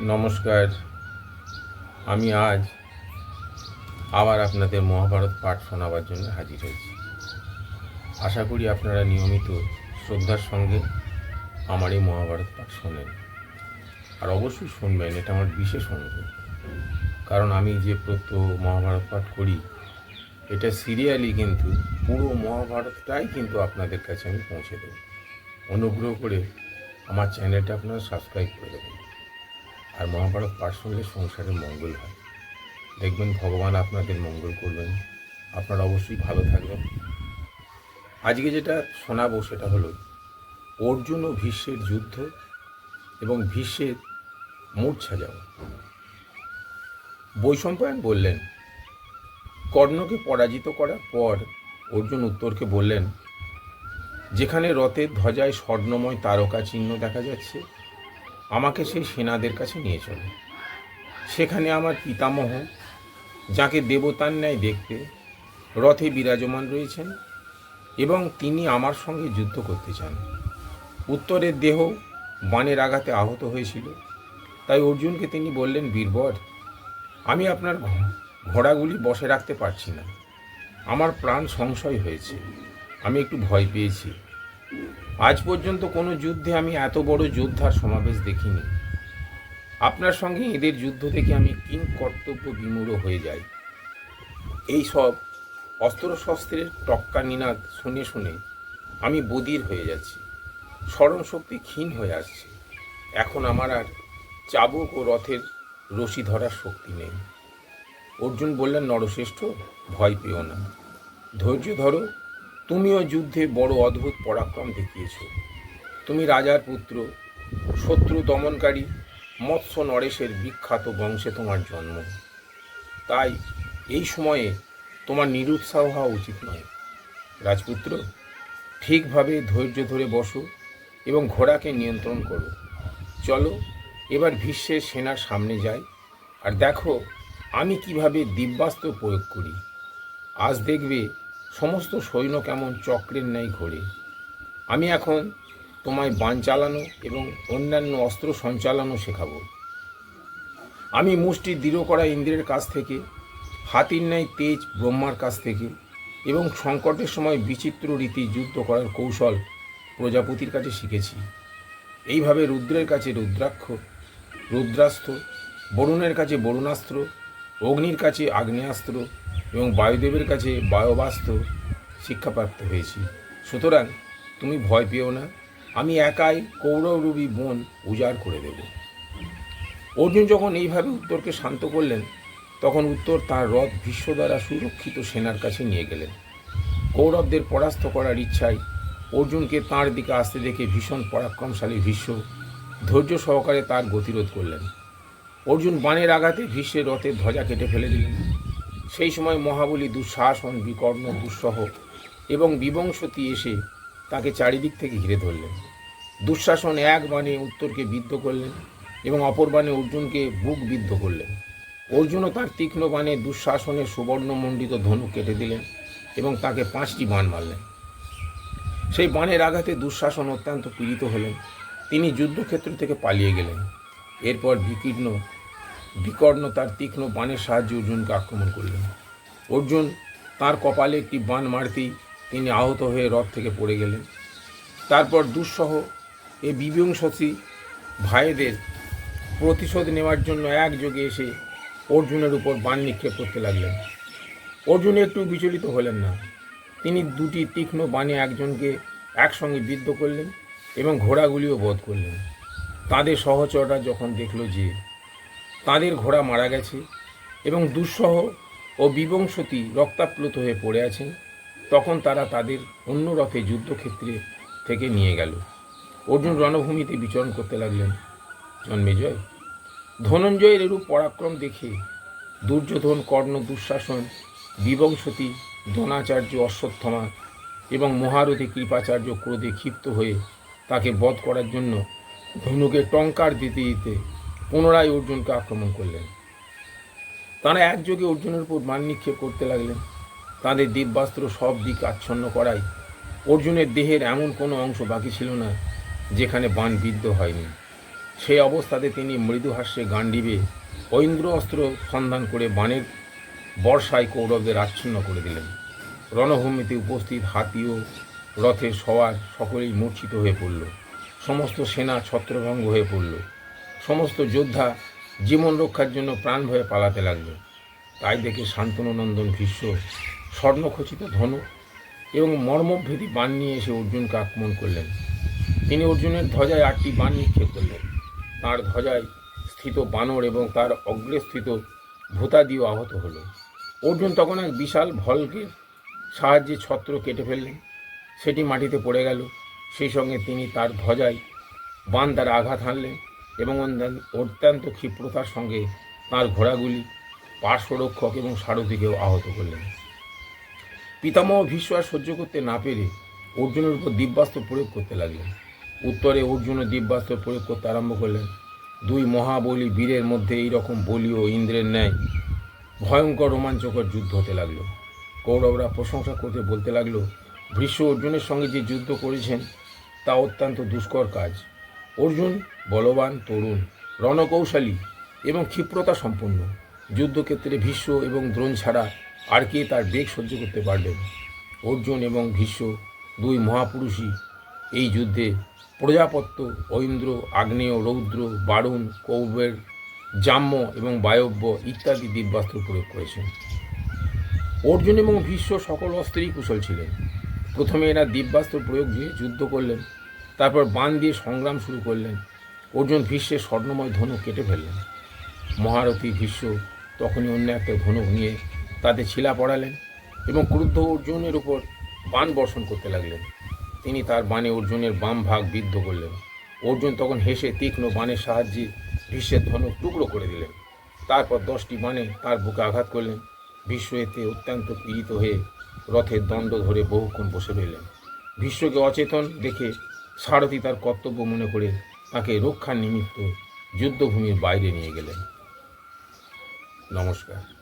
নমস্কার। আমি আজ আবার আপনাদের মহাভারত পাঠ শোনাবার জন্য হাজির হয়েছি। আশা করি আপনারা নিয়মিত শ্রদ্ধার সঙ্গে আমার এই মহাভারত পাঠ শোনেন। আর অবশ্যই শুনবেন, এটা আমার বিশেষ অনুরোধ। কারণ আমি যে প্রত্যহ মহাভারত পাঠ করি, এটা সিরিয়ালি কিন্তু পুরো মহাভারতটাই কিন্তু আপনাদের কাছে আমি পৌঁছে দেব। অনুগ্রহ করে আমার চ্যানেলটা আপনারা সাবস্ক্রাইব করে দেবেন। আর মহাভারত পাঠ শুনলে সংসারে মঙ্গল হয়। দেখবেন ভগবান আপনাদের মঙ্গল করবেন। আপনারা অবশ্যই ভালো থাকবেন। আজকে যেটা শোনাবো সেটা হলো, অর্জুন ও ভীষ্মের যুদ্ধ এবং ভীষ্মের মূর্ছা যাওয়া বৈশম্পায়ন বললেন, কর্ণকে পরাজিত করার পর অর্জুন উত্তরকে বললেন, যেখানে রথের ধ্বজায় স্বর্ণময় তারকা চিহ্ন দেখা যাচ্ছে আমাকে সেই সেনাদের কাছে নিয়ে চলে। সেখানে আমার পিতামহ, যাকে দেবতার ন্যায় দেখতে রথে বিরাজমান রয়েছেন এবং তিনি আমার সঙ্গে যুদ্ধ করতে চান। উত্তরের দেহ বানের আঘাতে আহত হয়েছিল। তাই অর্জুনকে তিনি বললেন, বীরবর, আমি আপনার ঘোড়াগুলি বসে রাখতে পারছি না। আমার প্রাণ সংশয় হয়েছে। আমি একটু ভয় পেয়েছি। আজ পর্যন্ত কোনো যুদ্ধে আমি এত বড় যোদ্ধার সমাবেশ দেখিনি। আপনার সঙ্গে এদের যুদ্ধ থেকে আমি কিং কর্তব্য বিমূঢ় হয়ে যাই। এই সব অস্ত্রশস্ত্রের টক্কা নিনাদ শুনে শুনে আমি বদির হয়ে যাচ্ছি। স্মরণ শক্তি ক্ষীণ হয়ে আসছে। এখন আমার আর চাবুক ও রথের রশি ধরার শক্তি নেই। অর্জুন বললেন, নরশ্রেষ্ঠ, ভয় পেও না। ধৈর্য ধরো তুমিও যুদ্ধে বড় অদ্ভুত পরাক্রম দেখিয়েছ। তুমি রাজার পুত্র, শত্রু দমনকারী, মৎস্য নরেশের বিখ্যাত বংশে তোমার জন্ম। তাই এই সময়ে তোমার নিরুৎসাহ হওয়া উচিত নয়। রাজপুত্র, ঠিকভাবে ধৈর্য ধরে বসো এবং ঘোড়াকে নিয়ন্ত্রণ করো। চলো, এবার ভীষ্মের সেনার সামনে যাই। আর দেখো, আমি কীভাবে দিব্যাস্ত্র প্রয়োগ করি। আজ দেখবে সমস্ত সৈন্য কেমন চক্রের ন্যায় ঘোরে। আমি এখন তোমায় বান চালানো এবং অন্যান্য অস্ত্র সঞ্চালনও শেখাবো। আমি মুষ্টি দৃঢ় করা ইন্দ্রের কাছ থেকে, হাতির ন্যায় তেজ ব্রহ্মার কাছ থেকে এবং সংকটের সময় বিচিত্র রীতি যুদ্ধ করার কৌশল প্রজাপতির কাছে শিখেছি। এইভাবে রুদ্রের কাছে রুদ্রাক্ষ, রুদ্রাস্ত্র, বরুণের কাছে বরুণাস্ত্র, অগ্নির কাছে আগ্নেয়াস্ত্র এবং বায়ুদেবের কাছে বায়বাস্ত্র শিক্ষাপ্রাপ্ত হয়েছি। সুতরাং তুমি ভয় পেও না, আমি একাই কৌরবরূপী বন উজাড় করে দেব। অর্জুন যখন এইভাবে উত্তরকে শান্ত করলেন, তখন উত্তর তার রথ ভীষ্ম দ্বারা সুরক্ষিত সেনার কাছে নিয়ে গেলেন। কৌরবদের পরাস্ত করার ইচ্ছায় অর্জুনকে তাঁর দিকে আসতে দেখে ভীষণ পরাক্রমশালী ভীষ্ম ধৈর্য সহকারে তার গতিরোধ করলেন। অর্জুন বাণের আঘাতে ভীষ্মের রথের ধ্বজা কেটে ফেলে দিলেন। সেই সময় মহাবলী দুঃশাসন বিকর্ণ, দুঃসহ এবং বিবংশতি এসে তাকে চারিদিক থেকে ঘিরে ধরলেন। দুঃশাসন এক বাণে উত্তরকে বিদ্ধ করলেন এবং অপর বাণে অর্জুনকে বুক বিদ্ধ করলেন। অর্জুনও তার তীক্ষ্ণ বাণে দুঃশাসনের সুবর্ণমণ্ডিত ধনুক কেটে দিলেন এবং তাকে পাঁচটি বাণ মারলেন। সেই বাণের আঘাতে দুঃশাসন অত্যন্ত পীড়িত হলেন। তিনি যুদ্ধক্ষেত্র থেকে পালিয়ে গেলেন। এরপর বিকীর্ণ বিকর্ণ তার তীক্ষ্ণ বাণের সাহায্যে অর্জুনকে আক্রমণ করলেন। অর্জুন তার কপালে একটি বাণ মারতেই তিনি আহত হয়ে রথ থেকে পড়ে গেলেন। তারপর দুঃসহ এই বিবংশী ভাইদের প্রতিশোধ নেওয়ার জন্য একযোগে এসে অর্জুনের উপর বাণ নিক্ষেপ করতে লাগলেন। অর্জুন একটু বিচলিত হলেন না। তিনি দুটি তীক্ষ্ণ বাণে একজনকে একসঙ্গে বিদ্ধ করলেন এবং ঘোড়াগুলিও বধ করলেন। তাদের সহচররা যখন দেখল যে তাদের ঘোড়া মারা গেছে এবং দুঃসহ ও বিবংশতি রক্তাপ্লুত হয়ে পড়ে আছেন তখন তারা তাদের অন্য রথে যুদ্ধক্ষেত্রে থেকে নিয়ে গেল। অর্জুন রণভূমিতে বিচরণ করতে লাগলেন। জন্মেজয় ধনঞ্জয়ের এরূপ পরাক্রম দেখে দুর্যোধন, কর্ণ, দুঃশাসন বিবংশতি দ্রোণাচার্য অশ্বত্থমা এবং মহারথী কৃপাচার্য ক্রোধে ক্ষিপ্ত হয়ে তাকে বধ করার জন্য ধনুকে টঙ্কার দিতে দিতে পুনরায় অর্জুনকে আক্রমণ করলেন। তারা একযোগে অর্জুনের উপর মান নিক্ষেপ করতে লাগলেন। তাদের দিব্যাস্ত্র সব দিক আচ্ছন্ন করায় অর্জুনের দেহের এমন কোনো অংশ বাকি ছিল না, যেখানে বান বিদ্ধ হয়নি। সেই অবস্থাতে তিনি মৃদু হাস্যে গান্ডিবে ঐন্দ্র অস্ত্র সন্ধান করে বাণের বর্ষায় কৌরবদের আচ্ছন্ন করে দিলেন। রণভূমিতে উপস্থিত হাতি ও রথের সওয়ার সকলেই মূর্ছিত হয়ে পড়ল। সমস্ত সেনা ছত্রভঙ্গ হয়ে পড়ল। সমস্ত যোদ্ধা জীবন রক্ষার জন্য প্রাণ ভয়ে পালাতে লাগল। তাই দেখে শান্তনুনন্দন ভীষ্ম স্বর্ণখচিত ধনু এবং মর্মভেদী বাণ নিয়ে এসে অর্জুনকে আক্রমণ করলেন। তিনি অর্জুনের ধ্বজায় আটটি বাণ নিক্ষেপ করলেন। তার ধ্বজায় স্থিত বানর এবং তার অগ্রে স্থিত ভূতাদিও আহত হলো। অর্জুন তখন এক বিশাল ভলকের সাহায্যে ছত্র কেটে ফেললেন। সেটি মাটিতে পড়ে গেল। সেই সঙ্গে তিনি তার ধ্বজায় বান দ্বারা আঘাত হানলেন। এবং অত্যন্ত ক্ষিপ্রতার সঙ্গে তার ঘোড়াগুলি পার্শ্বরক্ষক এবং সারথীকেও আহত করলেন। পিতামহ ভীষ্ম আর সহ্য করতে না পেরে অর্জুনের উপর দিব্যাস্ত্র প্রয়োগ করতে লাগলেন। উত্তরে অর্জুনও দিব্যাস্ত্র প্রয়োগ করতে আরম্ভ করলেন। দুই মহাবলী বীরের মধ্যে এই রকম বলি ও ইন্দ্রের ন্যায় ভয়ঙ্কর রোমাঞ্চকর যুদ্ধ হতে লাগল। কৌরবরা প্রশংসা করতে বলতে লাগল, ভীষ্ম অর্জুনের সঙ্গে যে যুদ্ধ করেছেন তা অত্যন্ত দুষ্কর কাজ। অর্জুন, বলবান, তরুণ, রণকৌশলী এবং ক্ষিপ্রতা সম্পন্ন। যুদ্ধক্ষেত্রে ভীষ্ম এবং দ্রোণ ছাড়া আর কে তার বেগ সহ্য করতে পারবেন অর্জুন এবং ভীষ্ম দুই মহাপুরুষই এই যুদ্ধে প্রজাপত্য, ঐন্দ্র, আগ্নেয়, রৌদ্র, বারুণ, কৌবের, জাম্য এবং বায়ব্য ইত্যাদি দিব্যাস্ত্র প্রয়োগ করেছেন। অর্জুন এবং ভীষ্ম সকল অস্ত্রেই কুশল ছিলেন। প্রথমে এরা দিব্যাস্ত্র প্রয়োগ দিয়ে যুদ্ধ করলেন। তারপর বান দিয়ে সংগ্রাম শুরু করলেন। অর্জুন ভীষ্মের স্বর্ণময় ধনুক কেটে ফেললেন। মহারথী ভীষ্ম তখনই অন্য একটা ধনুক নিয়ে তাতে ছিলা পড়ালেন এবং ক্রুদ্ধ অর্জুনের উপর বান বর্ষণ করতে লাগলেন। তিনি তার বাণে অর্জুনের বাম ভাগ বিদ্ধ করলেন। অর্জুন তখন হেসে তীক্ষ্ণ বাণের সাহায্যে ভীষ্মের ধনুক টুকরো করে দিলেন। তারপর দশটি বাণে তার বুকে আঘাত করলেন। ভীষ্ম এতে অত্যন্ত পীড়িত হয়ে রথের দণ্ড ধরে বহুক্ষণ বসে রইলেন। ভীষ্মকে অচেতন দেখে সারথী তার কর্তব্য মনে করে তাকে রক্ষার নিমিত্ত যুদ্ধভূমির বাইরে নিয়ে গেলেন। নমস্কার।